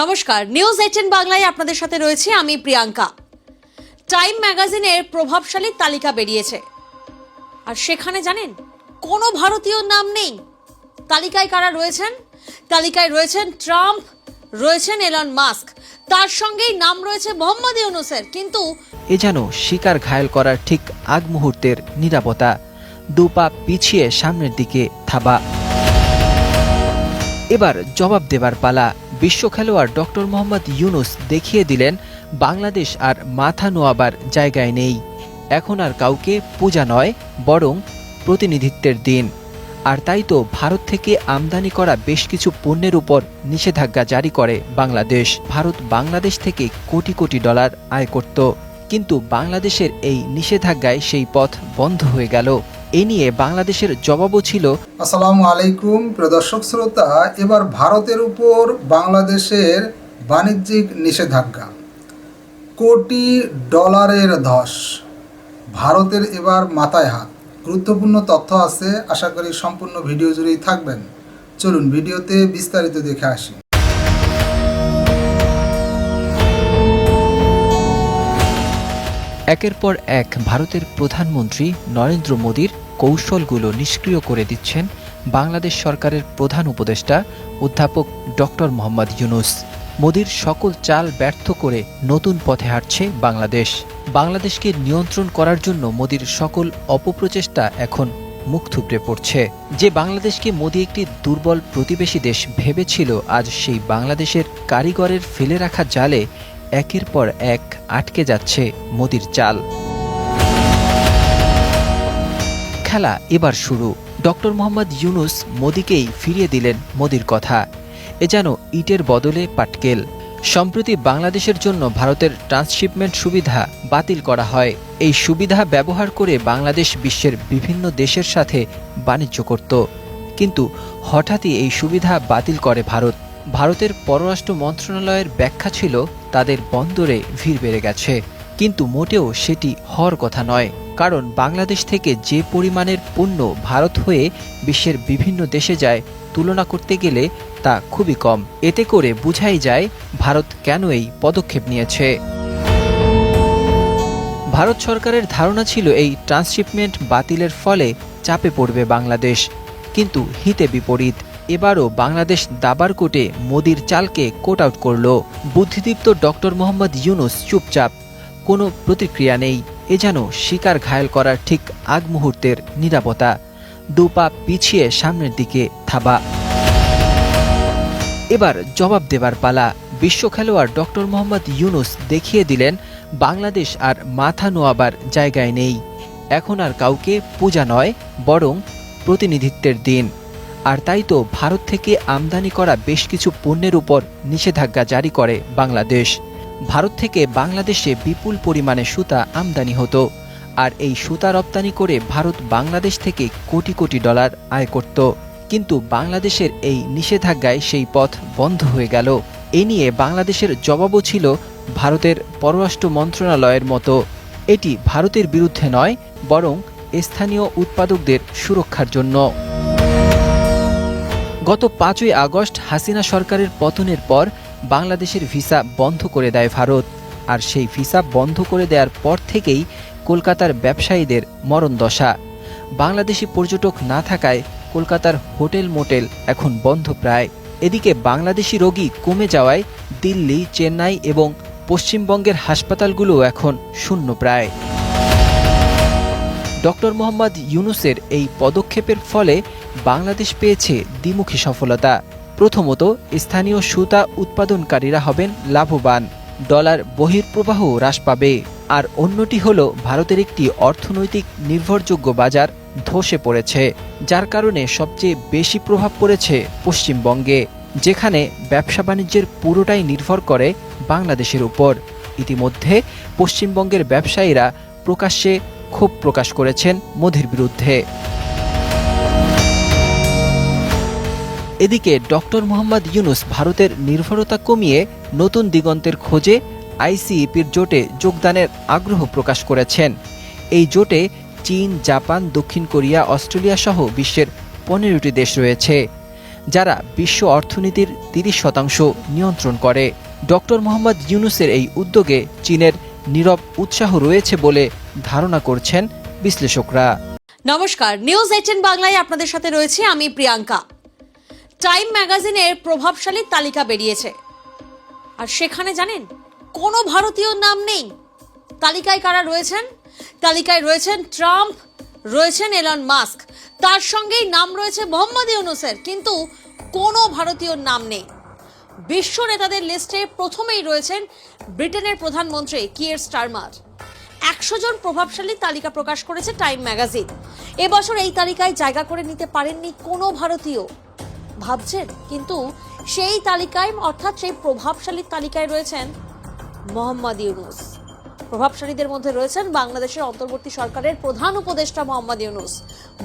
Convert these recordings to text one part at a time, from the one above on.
নমস্কার news eighteen বাংলায় আপনাদের সাথে রয়েছে আমি প্রিয়াঙ্কা। টাইম ম্যাগাজিনের প্রভাবশালী তালিকা বেরিয়েছে। আর সেখানে জানেন, কোনো ভারতীয় নাম নেই। তালিকায় কারা রয়েছেন? তালিকায় রয়েছেন ট্রাম্প, রয়েছেন এলন মাস্ক। তার সঙ্গেই নাম রয়েছে মোহাম্মদ ইউনুসের, কিন্তু এ যেন শিকার ঘায়েল করার ঠিক আগ মুহূর্তের নিরাপত্তা। দু পা পিছিয়ে সামনের দিকে থাবা। এবার জবাব দেবার পালা। বিশ্ব খেলোয়াড় ডক্টর মোহাম্মদ ইউনুস দেখিয়ে দিলেন, বাংলাদেশ আর মাথা নোয়াবার জায়গায় নেই। এখন আর কাউকে পূজা নয়, বরং প্রতিনিধিত্বের দিন। আর তাই তো ভারত থেকে আমদানি করা বেশ কিছু পণ্যের উপর নিষেধাজ্ঞা জারি করে বাংলাদেশ। ভারত বাংলাদেশ থেকে কোটি কোটি ডলার আয় করত। কিন্তু বাংলাদেশের এই নিষেধাজ্ঞায় সেই পথ বন্ধ হয়ে গেল। এ নিয়ে বাংলাদেশের জবাবও ছিল। আসসালামু আলাইকুম প্রিয় দর্শক শ্রোতা। এবার ভারতের উপর বাংলাদেশের বাণিজ্যিক নিষেধাজ্ঞা। কোটি ডলারের ধস। ভারতের এবার মাথায় হাত। গুরুত্বপূর্ণ তথ্য আছে আশা করি সম্পূর্ণ ভিডিও জুড়েই থাকবেন। চলুন ভিডিওতে বিস্তারিত দেখে আসি। একের পর এক ভারতের প্রধানমন্ত্রী নরেন্দ্র মোদীর কৌশলগুলো নিষ্ক্রিয় করে দিচ্ছেন বাংলাদেশ সরকারের প্রধান উপদেষ্টা অধ্যাপক ডক্টর মোহাম্মদ ইউনুস। মোদীর সকল চাল ব্যর্থ করে নতুন পথে হাঁটছে বাংলাদেশ। বাংলাদেশকে নিয়ন্ত্রণ করার জন্য মোদীর সকল অপপ্রচেষ্টা এখন মুখ থুবড়ে পড়ছে। যে বাংলাদেশকে মোদী একটি দুর্বল প্রতিবেশী দেশ ভেবেছিল, আজ সেই বাংলাদেশের কারিগরের ফেলে রাখা জালে একের পর এক আটকে যাচ্ছে মোদির চাল। খেলা এবার শুরু। ডক্টর মোহাম্মদ ইউনুস মোদিকেই ফিরিয়ে দিলেন মোদির কথা। এ যেন ইটের বদলে পাটকেল। সম্প্রতি বাংলাদেশের জন্য ভারতের ট্রান্সশিপমেন্ট সুবিধা বাতিল করা হয়। এই সুবিধা ব্যবহার করে বাংলাদেশ বিশ্বের বিভিন্ন দেশের সাথে বাণিজ্য করত। কিন্তু হঠাৎই এই সুবিধা বাতিল করে ভারত। ভারতের পররাষ্ট্র মন্ত্রণালয়ের ব্যাখ্যা ছিল, তাদের বন্দরে ভিড় বেড়ে গেছে। কিন্তু মোটেও সেটি হওয়ার কথা নয়, কারণ বাংলাদেশ থেকে যে পরিমাণের পণ্য ভারত হয়ে বিশ্বের বিভিন্ন দেশে যায় তুলনা করতে গেলে তা খুবই কম। এতে করে বুঝাই যায় ভারত কেন এই পদক্ষেপ নিয়েছে। ভারত সরকারের ধারণা ছিল এই ট্রান্সশিপমেন্ট বাতিলের ফলে চাপে পড়বে বাংলাদেশ, কিন্তু হিতে বিপরীত। এবারও বাংলাদেশ দাবার কোটে মোদির চালকে কোট আউট করল। বুদ্ধিদীপ্ত ডক্টর মোহাম্মদ ইউনুস চুপচাপ কোনো প্রতিক্রিয়া নেই। এ যেন শিকার ঘায়েল করার ঠিক আগ মুহূর্তের নিরাপত্তা। দু পা পিছিয়ে সামনের দিকে থাবা। এবার জবাব দেবার পালা। বিশ্ব খেলোয়াড় ডক্টর মোহাম্মদ ইউনুস দেখিয়ে দিলেন, বাংলাদেশ আর মাথা নোয়াবার জায়গায় নেই। এখন আর কাউকে পূজা নয়, বরং প্রতিনিধিত্বের দিন। আর তাই তো ভারত থেকে আমদানি করা বেশ কিছু পণ্যের উপর নিষেধাজ্ঞা জারি করে বাংলাদেশ। ভারত থেকে বাংলাদেশে বিপুল পরিমাণে সুতা আমদানি হতো, আর এই সুতা রপ্তানি করে ভারত বাংলাদেশ থেকে কোটি কোটি ডলার আয় করত। কিন্তু বাংলাদেশের এই নিষেধাজ্ঞায় সেই পথ বন্ধ হয়ে গেল। এ নিয়ে বাংলাদেশের জবাবও ছিল ভারতের পররাষ্ট্র মন্ত্রণালয়ের মতো। এটি ভারতের বিরুদ্ধে নয়, বরং স্থানীয় উৎপাদকদের সুরক্ষার জন্য। গত পাঁচই আগস্ট হাসিনা সরকারের পতনের পর বাংলাদেশের ভিসা বন্ধ করে দেয় ভারত, আর সেই ভিসা বন্ধ করে দেওয়ার পর থেকেই কলকাতার ব্যবসায়ীদের মরণ দশা। বাংলাদেশি পর্যটক না থাকায় কলকাতার হোটেল মোটেল এখন বন্ধ প্রায়। এদিকে বাংলাদেশি রোগী কমে যাওয়ায় দিল্লি, চেন্নাই এবং পশ্চিমবঙ্গের হাসপাতালগুলো এখন শূন্য প্রায়। ডক্টর মোহাম্মদ ইউনুসের এই পদক্ষেপের ফলে বাংলাদেশ পেয়েছে দ্বিমুখী সফলতা। প্রথমত, স্থানীয় সুতা উৎপাদনকারীরা হবেন লাভবান, ডলার বহির্প্রবাহ হ্রাস পাবে। আর অন্যটি হল, ভারতের একটি অর্থনৈতিক নির্ভরযোগ্য বাজার ধসে পড়েছে, যার কারণে সবচেয়ে বেশি প্রভাব পড়েছে পশ্চিমবঙ্গে, যেখানে ব্যবসা বাণিজ্যের পুরোটাই নির্ভর করে বাংলাদেশের উপর। ইতিমধ্যে, পশ্চিমবঙ্গের ব্যবসায়ীরা প্রকাশ্যে ক্ষোভ প্রকাশ করেছেন মোদির বিরুদ্ধে। এদিকে ডক্টর মোহাম্মদ ইউনুস ভারতের নির্ভরতা কমিয়ে নতুন দিগন্তের খোঁজে আইসিইপির জোটে যোগদানের আগ্রহ প্রকাশ করেছেন। এই জোটে চীন, জাপান, দক্ষিণ কোরিয়া, অস্ট্রেলিয়া সহ বিশ্বের পনেরোটি দেশ রয়েছে, যারা বিশ্ব অর্থনীতির তিরিশ শতাংশ নিয়ন্ত্রণ করে। ডক্টর মোহাম্মদ ইউনুসের এই উদ্যোগে চীনের নীরব উৎসাহ রয়েছে বলে ধারণা করছেন বিশ্লেষকরা। নমস্কার, নিউজ এইটিন বাংলায় আপনাদের সাথে রয়েছে আমি প্রিয়াঙ্কা। টাইম ম্যাগাজিনের প্রভাবশালী তালিকা বেরিয়েছে। আর সেখানে জানেন, কোনো ভারতীয় নাম নেই। তালিকায় কারা রয়েছেন? তালিকায় রয়েছেন ট্রাম্প, রয়েছেন এলন মাস্ক। তার সঙ্গেই নাম রয়েছে মোহাম্মদ ইউনুসের, কিন্তু কোনো ভারতীয় নাম নেই। বিশ্ব নেতাদের লিস্টে প্রথমেই রয়েছেন ব্রিটেনের প্রধানমন্ত্রী কিয়ের স্টারমার। একশো জন প্রভাবশালী তালিকা প্রকাশ করেছে টাইম ম্যাগাজিন। এবছর এই তালিকায় জায়গা করে নিতে পারেননি কোনো ভারতীয়। ভাবছেন, কিন্তু সেই তালিকায়, অর্থাৎ সেই প্রভাবশালী তালিকায় রয়েছেন মোহাম্মদ ইউনুস। প্রভাবশালীদের মধ্যে রয়েছেন বাংলাদেশের অন্তর্বর্তী সরকারের প্রধান উপদেষ্টা মোহাম্মদ ইউনুস।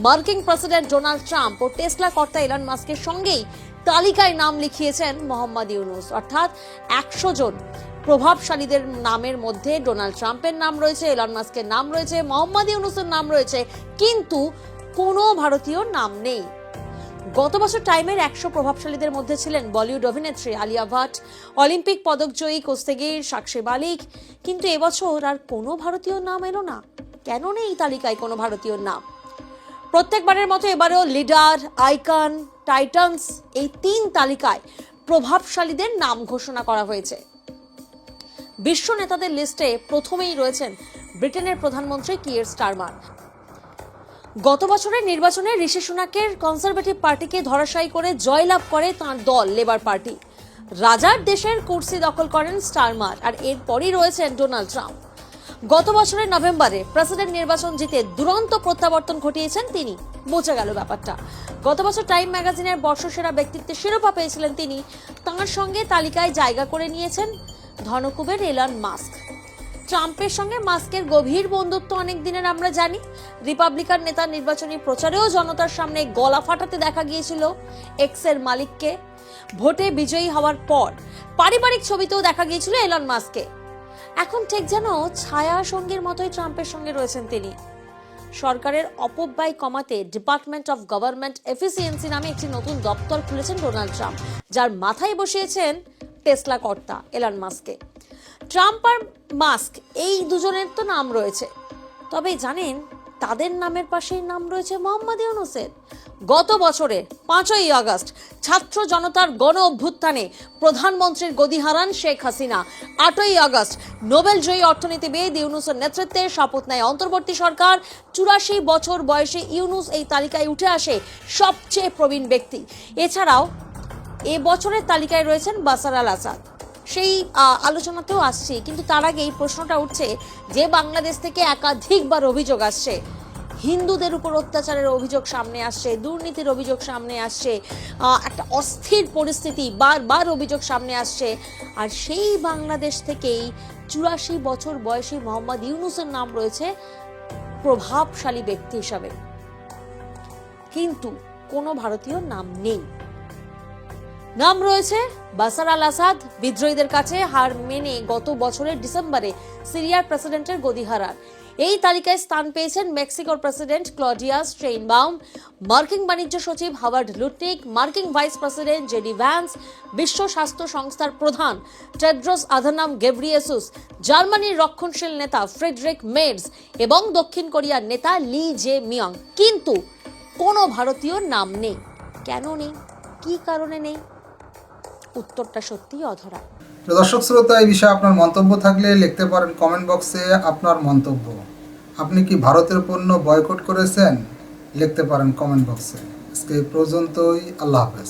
মার্কিন প্রেসিডেন্ট ডোনাল্ড ট্রাম্প ও টেসলা কর্তা ইলন মাস্কের সঙ্গেই তালিকায় নাম লিখিয়েছেন মোহাম্মদ ইউনুস। অর্থাৎ একশো জন প্রভাবশালীদের নামের মধ্যে ডোনাল্ড ট্রাম্পের নাম রয়েছে এলন মাস্কের নাম রয়েছে, মোহাম্মদ ইউনুসের নাম রয়েছে, কিন্তু কোনো ভারতীয় নাম নেই। গত বছর টাইমের একশো প্রভাবশালীদের মধ্যে ছিলেন বলিউড অভিনেত্রী আলিয়া ভাট, অলিম্পিক পদকজয়ী কোস্তেগির সাক্ষী মালিক। কিন্তু এবছর আর কোনো ভারতীয় নাম এলো না। কেন নেই এই তালিকায় কোনো ভারতীয় নাম? প্রত্যেকবারের মতো এবারেও লিডার, আইকন, টাইটান্স এই তিন তালিকায় প্রভাবশালীদের নাম ঘোষণা করা হয়েছে। বিশ্ব নেতাদের লিস্টে প্রথমেই রয়েছেন ব্রিটেনের প্রধানমন্ত্রী কিয়ের স্টারমার। গত বছরের নির্বাচনে ঋষি সুনাকের কনজারভেটিভ পার্টিকে ধরাশায়ী করে জয়লাভ করে তাঁর দল লেবার পার্টি রাজার দেশের কুর্সি দখল করেন স্টারমার আর এরপরই রয়েছেন ডোনাল্ড ট্রাম্প। গত বছরের নভেম্বরে প্রেসিডেন্ট নির্বাচন জিতে দুরন্ত প্রত্যাবর্তন ঘটিয়েছেন তিনি। বোঝা গেল ব্যাপারটা। গত বছর টাইম ম্যাগাজিনের বর্ষসেরা ব্যক্তিত্বের শিরোপা পেয়েছিলেন তিনি। তাঁর সঙ্গে তালিকায় জায়গা করে নিয়েছেন ধনকুবের এলন মাস্ক। ট্রাম্পের সঙ্গে মাস্কের গভীর বন্ধুত্ব অনেক দিনের আমরা জানি। রিপাবলিকান নেতা নির্বাচনী প্রচারেও জনতার সামনে গলা ফাটাতে দেখা গিয়েছিল এক্সের মালিককে। ভোটে বিজয়ী হওয়ার পর পারিবারিক ছবিতেও দেখা গিয়েছিল এলন মাস্ককে। এখন ঠিক যেন ছায়া সঙ্গীর মতোই ট্রাম্পের সঙ্গে রয়েছেন তিনি। সরকারের অপব্যয় কমাতে ডিপার্টমেন্ট অফ গভর্নমেন্ট এফিসিয়েন্সি নামে একটি নতুন দপ্তর খুলেছেন ডোনাল্ড ট্রাম্প, যার মাথায় বসিয়েছেন টেসলা কর্তা এলন মাস্ককে। ট্রাম্প আর মাস্ক, এই দুজনের তো নাম রয়েছে। তবে জানেন, তাদের নামের পাশেই নাম রয়েছে মোহাম্মদ ইউনুসের। গত বছরের পাঁচই আগস্ট, ছাত্র জনতার গণ অভ্যুত্থানে প্রধানমন্ত্রীর গদি হারান শেখ হাসিনা। আটই আগস্ট, নোবেল জয়ী অর্থনীতিবিদ ইউনুসের নেতৃত্বে শপথ নেয় অন্তর্বর্তী সরকার। চুরাশি বছর বয়সে ইউনুস এই তালিকায় উঠে আসে সবচেয়ে প্রবীণ ব্যক্তি। এছাড়াও, এ বছরের তালিকায় রয়েছেন বাসার আল আসাদ। সেই আলোচনাতেও আসছি। কিন্তু তার আগে এই প্রশ্নটা উঠছে যে বাংলাদেশ থেকে একাধিকবার অভিযোগ আসছে। হিন্দুদের উপর অত্যাচারের অভিযোগ সামনে আসছে, দুর্নীতির অভিযোগ সামনে আসছে একটা অস্থির পরিস্থিতি, বারবার অভিযোগ সামনে আসছে। আর সেই বাংলাদেশ থেকেই চুরাশি বছর বয়সী মোহাম্মদ ইউনুসের নাম রয়েছে প্রভাবশালী ব্যক্তি হিসাবে। কিন্তু কোনো ভারতীয় নাম নেই। নাম রয়েছে বাসার আল আসাদ, বিদ্রোহীদের কাছে হার মেনে গত বছরের ডিসেম্বরে সিরিয়ার প্রেসিডেন্টের গদি হারান। এই তালিকায় স্থান পেয়েছেন মেক্সিকোর প্রেসিডেন্ট ক্লডিয়া স্ট্রেইনবাউম, মার্কিন বাণিজ্য সচিব হাওয়ার্ড লুটনিক, মার্কিন ভাইস প্রেসিডেন্ট জেডি ভ্যান্স, বিশ্ব স্বাস্থ্য সংস্থার প্রধান টেড্রোস আধানাম গেব্রিয়েসুস, জার্মানির রক্ষণশীল নেতা ফ্রেডরিক মেডস এবং দক্ষিণ কোরিয়ার নেতা লি জে মিয়ং। কিন্তু কোনো ভারতীয় নাম নেই। কেন নেই? কী কারণে নেই? উত্তরটা সত্যিই অধরা। দর্শক শ্রোতা, এই বিষয়ে আপনার মন্তব্য থাকলে লিখতে পারেন কমেন্ট বক্সে আপনার মন্তব্য। আপনি কি ভারতের পণ্য বয়কট করেছেন? লিখতে পারেন কমেন্ট বক্সে আজকে পর্যন্তই, আল্লাহ হাফেজ।